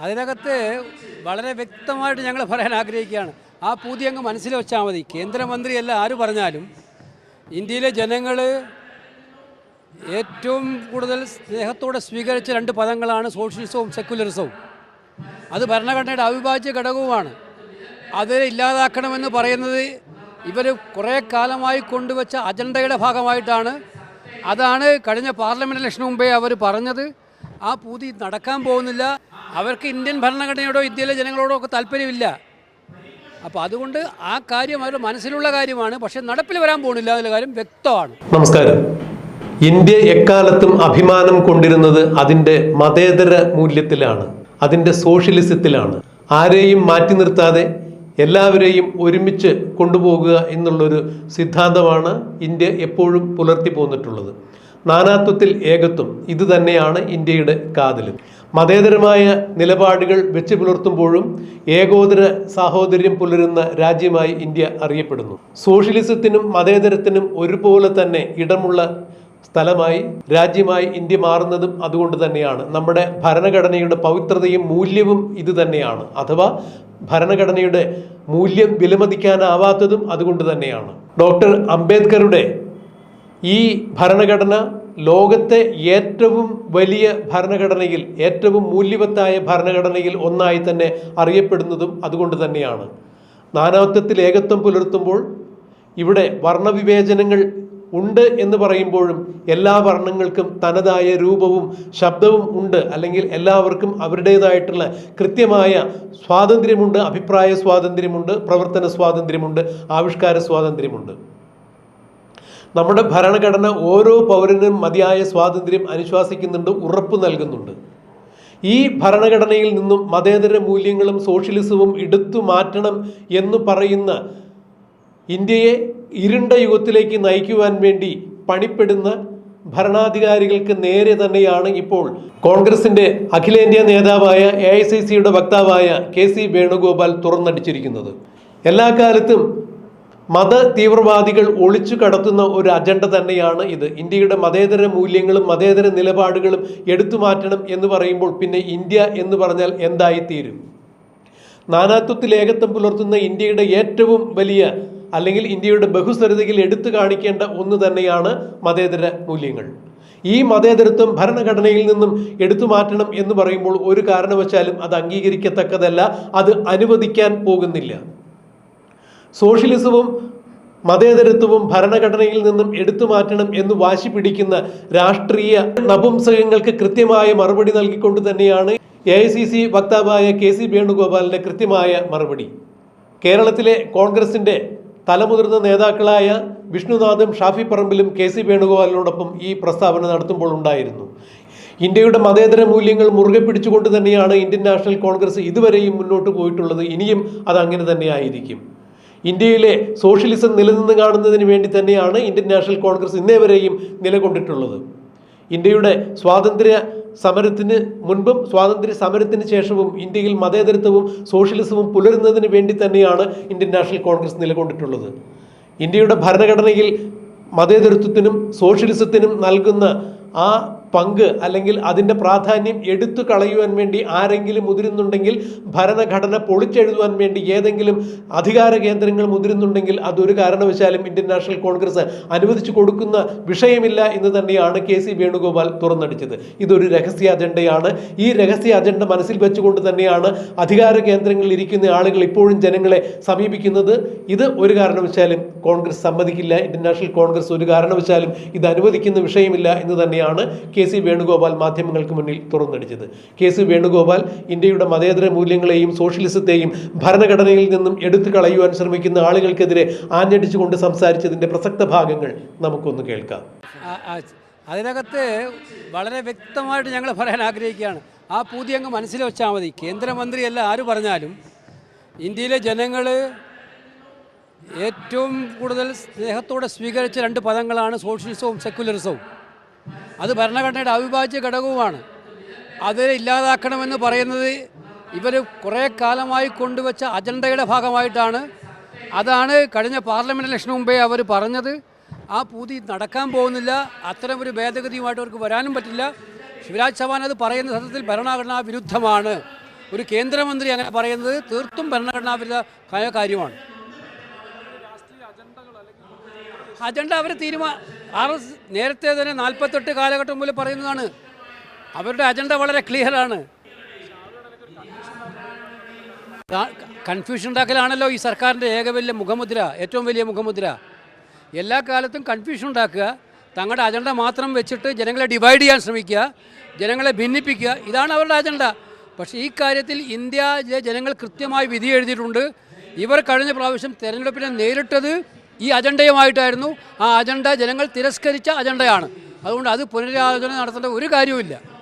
അതിനകത്ത് വളരെ വ്യക്തമായിട്ട് ഞങ്ങൾ പറയാൻ ആഗ്രഹിക്കുകയാണ്. ആ പൂതി അങ്ങ് മനസ്സിൽ വെച്ചാൽ മതി. കേന്ദ്രമന്ത്രിയല്ല ആര് പറഞ്ഞാലും ഇന്ത്യയിലെ ജനങ്ങൾ ഏറ്റവും കൂടുതൽ സ്നേഹത്തോടെ സ്വീകരിച്ച രണ്ട് പദങ്ങളാണ് സോഷ്യലിസവും സെക്യുലറിസവും. അത് ഭരണഘടനയുടെ അവിഭാജ്യ ഘടകവുമാണ്. അത് ഇല്ലാതാക്കണമെന്ന് പറയുന്നത് ഇവർ കുറേ കാലമായി കൊണ്ടുവച്ച അജണ്ടയുടെ ഭാഗമായിട്ടാണ്. അതാണ് കഴിഞ്ഞ പാർലമെന്റ് ഇലക്ഷന് മുമ്പേ അവർ പറഞ്ഞത്. ആ പൂതി നടക്കാൻ പോകുന്നില്ല. അവർക്ക് ഇന്ത്യൻ ഭരണഘടനയോടോ ഇന്ത്യയിലെ ജനങ്ങളോടോ ഒക്കെ താല്പര്യമില്ല. അപ്പോൾ അതുകൊണ്ട് ആ കാര്യം അവരുടെ മനസ്സിലുള്ള കാര്യമാണ്. പക്ഷെ നടപ്പിൽ വരാൻ പോകുന്നില്ല എന്നുള്ള കാര്യം വ്യക്തമാണ്. നമസ്കാരം. ഇന്ത്യ എക്കാലത്തും അഭിമാനം കൊണ്ടിരുന്നത് അതിന്റെ മതേതര മൂല്യത്തിലാണ്. അതിന്റെ സോഷ്യലിസത്തിലാണ്. ആരെയും മാറ്റി നിർത്താതെ എല്ലാവരെയും ഒരുമിച്ച് കൊണ്ടുപോകുക എന്നുള്ളൊരു സിദ്ധാന്തമാണ് ഇന്ത്യ എപ്പോഴും പുലർത്തി പോന്നിട്ടുള്ളത്. നാനാത്വത്തിൽ ഏകത്വം ഇതുതന്നെയാണ് ഇന്ത്യയുടെ കാതൽ മതേതരമായ നിലപാടുകൾ വെച്ച് പുലർത്തുമ്പോഴും ഏകോദര സാഹോദര്യം പുലരുന്ന രാജ്യമായി ഇന്ത്യ അറിയപ്പെടുന്നു. സോഷ്യലിസത്തിനും മതേതരത്തിനും ഒരുപോലെ തന്നെ ഇടമുള്ള സ്ഥലമായി രാജ്യമായി ഇന്ത്യ മാറുന്നതും അതുകൊണ്ട് തന്നെയാണ്. നമ്മുടെ ഭരണഘടനയുടെ പവിത്രതയും മൂല്യവും ഇത് തന്നെയാണ് അഥവാ ഭരണഘടനയുടെ മൂല്യം വിലമതിക്കാനാവാത്തതും അതുകൊണ്ട് തന്നെയാണ്. ഡോക്ടർ അംബേദ്കറുടെ ഈ ഭരണഘടന ലോകത്തെ ഏറ്റവും വലിയ ഭരണഘടനയിൽ ഏറ്റവും മൂല്യവത്തായ ഭരണഘടനയിൽ ഒന്നായി തന്നെ അറിയപ്പെടുന്നതും അതുകൊണ്ട് തന്നെയാണ്. നാനാത്വത്തിൽ ഏകത്വം പുലർത്തുമ്പോൾ ഇവിടെ വർണവിവേചനങ്ങൾ ഉണ്ട് എന്ന് പറയുമ്പോഴും എല്ലാ വർണങ്ങൾക്കും തനതായ രൂപവും ശബ്ദവും ഉണ്ട്. അല്ലെങ്കിൽ എല്ലാവർക്കും അവരുടേതായിട്ടുള്ള കൃത്യമായ സ്വാതന്ത്ര്യമുണ്ട് അഭിപ്രായ സ്വാതന്ത്ര്യമുണ്ട് പ്രവർത്തന സ്വാതന്ത്ര്യമുണ്ട് ആവിഷ്കാര സ്വാതന്ത്ര്യമുണ്ട്. നമ്മുടെ ഭരണഘടന ഓരോ പൗരനും മതിയായ സ്വാതന്ത്ര്യം അനുശ്വാസിക്കുന്നുണ്ട് ഉറപ്പ് നൽകുന്നുണ്ട്. ഈ ഭരണഘടനയിൽ നിന്നും മതേതര മൂല്യങ്ങളും സോഷ്യലിസവും എടുത്തു മാറ്റണം എന്ന് പറയുന്ന ഇന്ത്യയെ ഇരുണ്ട യുഗത്തിലേക്ക് നയിക്കുവാൻ വേണ്ടി പണിപ്പെടുന്ന ഭരണാധികാരികൾക്ക് നേരെ തന്നെയാണ് ഇപ്പോൾ കോൺഗ്രസിന്റെ അഖിലേന്ത്യാ നേതാവായ എ ഐ സി സിയുടെ വക്താവായ കെ സി വേണുഗോപാൽ തുറന്നടിച്ചിരിക്കുന്നത്. എല്ലാ കാലത്തും മത തീവ്രവാദികൾ ഒളിച്ചു കടത്തുന്ന ഒരു അജണ്ട തന്നെയാണ് ഇത്. ഇന്ത്യയുടെ മതേതര മൂല്യങ്ങളും മതേതര നിലപാടുകളും എടുത്തു മാറ്റണം എന്ന് പറയുമ്പോൾ പിന്നെ ഇന്ത്യ എന്ന് പറഞ്ഞാൽ എന്തായിത്തീരും? നാനാത്വത്തിൽ ഏകത്വം പുലർത്തുന്ന ഇന്ത്യയുടെ ഏറ്റവും വലിയ അല്ലെങ്കിൽ ഇന്ത്യയുടെ ബഹുസ്വരതയിൽ എടുത്തു കാണിക്കേണ്ട ഒന്ന് തന്നെയാണ് മതേതര മൂല്യങ്ങൾ. ഈ മതേതരത്വം ഭരണഘടനയിൽ നിന്നും എടുത്തു മാറ്റണം എന്ന് പറയുമ്പോൾ ഒരു കാരണവശാലും അത് അംഗീകരിക്കത്തക്കതല്ല അത് അനുവദിക്കാൻ പോകുന്നില്ല. സോഷ്യലിസവും മതേതരത്വവും ഭരണഘടനയിൽ നിന്നും എടുത്തു മാറ്റണം എന്ന് വാശി പിടിക്കുന്ന രാഷ്ട്രീയ നപുംസകങ്ങൾക്ക് കൃത്യമായ മറുപടി നൽകിക്കൊണ്ട് തന്നെയാണ് എ ഐ സി സി വക്താവായ കെ സി വേണുഗോപാലിന്റെ കൃത്യമായ മറുപടി. കേരളത്തിലെ കോൺഗ്രസിന്റെ തലമുതിർന്ന നേതാക്കളായ വിഷ്ണുനാഥും ഷാഫി പറമ്പിലും കെ സി വേണുഗോപാലിനോടൊപ്പം ഈ പ്രസ്താവന നടത്തുമ്പോൾ ഉണ്ടായിരുന്നു. ഇന്ത്യയുടെ മതേതര മൂല്യങ്ങൾ മുറുകെ പിടിച്ചുകൊണ്ട് തന്നെയാണ് ഇന്ത്യൻ നാഷണൽ കോൺഗ്രസ് ഇതുവരെയും മുന്നോട്ട് പോയിട്ടുള്ളത്. ഇനിയും അത് അങ്ങനെ തന്നെ ആയിരിക്കും. ഇന്ത്യയിലെ സോഷ്യലിസം നിലനിന്ന് കാണുന്നതിന് വേണ്ടി തന്നെയാണ് ഇന്ത്യൻ നാഷണൽ കോൺഗ്രസ് ഇന്നേ വരെയും നിലകൊണ്ടിട്ടുള്ളത്. ഇന്ത്യയുടെ സ്വാതന്ത്ര്യ സമരത്തിന് മുൻപും സ്വാതന്ത്ര്യ സമരത്തിന് ശേഷവും ഇന്ത്യയിൽ മതേതരത്വവും സോഷ്യലിസവും പുലരുന്നതിന് വേണ്ടി തന്നെയാണ് ഇന്ത്യൻ നാഷണൽ കോൺഗ്രസ് നിലകൊണ്ടിട്ടുള്ളത്. ഇന്ത്യയുടെ ഭരണഘടനയിൽ മതേതരത്വത്തിനും സോഷ്യലിസത്തിനും നൽകുന്ന ആ പങ്ക് അല്ലെങ്കിൽ അതിന്റെ പ്രാധാന്യം എടുത്തു കളയുവാൻ വേണ്ടി ആരെങ്കിലും മുതിരുന്നുണ്ടെങ്കിൽ ഭരണഘടന പൊളിച്ചെഴുതുവാൻ വേണ്ടി ഏതെങ്കിലും അധികാര കേന്ദ്രങ്ങൾ മുതിരുന്നുണ്ടെങ്കിൽ അതൊരു കാരണവശാലും ഇന്ത്യൻ നാഷണൽ കോൺഗ്രസ് അനുവദിച്ചു കൊടുക്കുന്ന വിഷയമില്ല എന്ന് തന്നെയാണ് കെ സി വേണുഗോപാൽ തുറന്നടിച്ചത്. ഇതൊരു രഹസ്യ അജണ്ടയാണ്. ഈ രഹസ്യ അജണ്ട മനസ്സിൽ വെച്ചുകൊണ്ട് തന്നെയാണ് അധികാര കേന്ദ്രങ്ങളിൽ ഇരിക്കുന്ന ആളുകൾ ഇപ്പോഴും ജനങ്ങളെ സമീപിക്കുന്നത്. ഇത് ഒരു കാരണവശാലും കോൺഗ്രസ് സമ്മതിക്കില്ല. ഇന്ത്യൻ നാഷണൽ കോൺഗ്രസ് ഒരു കാരണവശാലും ഇത് അനുവദിക്കുന്ന വിഷയമില്ല എന്ന് തന്നെയാണ് കെ സി വേണുഗോപാൽ മാധ്യമങ്ങൾക്ക് മുന്നിൽ തുറന്നടിച്ചത്. കെ സി വേണുഗോപാൽ ഇന്ത്യയുടെ മതേതര മൂല്യങ്ങളെയും സോഷ്യലിസത്തെയും ഭരണഘടനയിൽ നിന്നും എടുത്തു കളയുവാൻ ശ്രമിക്കുന്ന ആളുകൾക്കെതിരെ ആഞ്ഞടിച്ചുകൊണ്ട് സംസാരിച്ചതിന്റെ പ്രസക്ത ഭാഗങ്ങൾ നമുക്കൊന്ന് കേൾക്കാം. അതിനകത്ത് വളരെ വ്യക്തമായിട്ട് ഞങ്ങൾ പറയാൻ ആഗ്രഹിക്കുകയാണ്. ആ പൂതി അങ്ങ് മനസ്സിൽ വെച്ചാൽ മതി. കേന്ദ്രമന്ത്രിയല്ല ആര് പറഞ്ഞാലും ഇന്ത്യയിലെ ജനങ്ങൾ ഏറ്റവും കൂടുതൽ സ്നേഹത്തോടെ സ്വീകരിച്ച രണ്ട് പദങ്ങളാണ് സോഷ്യലിസവും സെക്കുലറിസവും അത് ഭരണഘടനയുടെ അവിഭാജ്യ ഘടകവുമാണ്. അത് ഇല്ലാതാക്കണമെന്ന് പറയുന്നത് ഇവർ കുറേ കാലമായി കൊണ്ടുവച്ച അജണ്ടയുടെ ഭാഗമായിട്ടാണ്. അതാണ് കഴിഞ്ഞ പാർലമെന്റ് ഇലക്ഷന് മുമ്പേ അവർ പറഞ്ഞത്. ആ പൂതി നടക്കാൻ പോകുന്നില്ല. അത്തരം ഒരു ഭേദഗതിയുമായിട്ട് അവർക്ക് വരാനും പറ്റില്ല. ശിവരാജ് ചൗഹാൻ അത് പറയുന്ന സത്യത്തിൽ ഭരണഘടനാ വിരുദ്ധമാണ്. ഒരു കേന്ദ്രമന്ത്രി അങ്ങനെ പറയുന്നത് തീർത്തും ഭരണഘടനാ വിരുദ്ധ കാര്യമാണ്. അജണ്ട അവർ തീരുമാനം ആർ എസ് നേരത്തെ തന്നെ നാൽപ്പത്തെട്ട് കാലഘട്ടം മുതൽ പറയുന്നതാണ്. അവരുടെ അജണ്ട വളരെ ക്ലിയറാണ് കൺഫ്യൂഷൻ ഉണ്ടാക്കലാണല്ലോ ഈ സർക്കാരിന്റെ ഏക വലിയ മുഖമുദ്ര ഏറ്റവും വലിയ മുഖമുദ്ര. എല്ലാ കാലത്തും കൺഫ്യൂഷൻ ഉണ്ടാക്കുക തങ്ങളുടെ അജണ്ട മാത്രം വെച്ചിട്ട് ജനങ്ങളെ ഡിവൈഡ് ചെയ്യാൻ ശ്രമിക്കുക ജനങ്ങളെ ഭിന്നിപ്പിക്കുക ഇതാണ് അവരുടെ അജണ്ട. പക്ഷേ ഈ കാര്യത്തിൽ ഇന്ത്യയിലെ ജനങ്ങൾ കൃത്യമായി വിധി എഴുതിയിട്ടുണ്ട്. ഇവർ കഴിഞ്ഞ പ്രാവശ്യം തെരഞ്ഞെടുപ്പിനെ നേരിട്ടത് ഈ അജണ്ടയുമായിട്ടായിരുന്നു ആ അജണ്ട. ജനങ്ങൾ തിരസ്കരിച്ച അജണ്ടയാണ്. അതുകൊണ്ട് അത് പുനരാലോചന നടത്തേണ്ട ഒരു കാര്യവുമില്ല.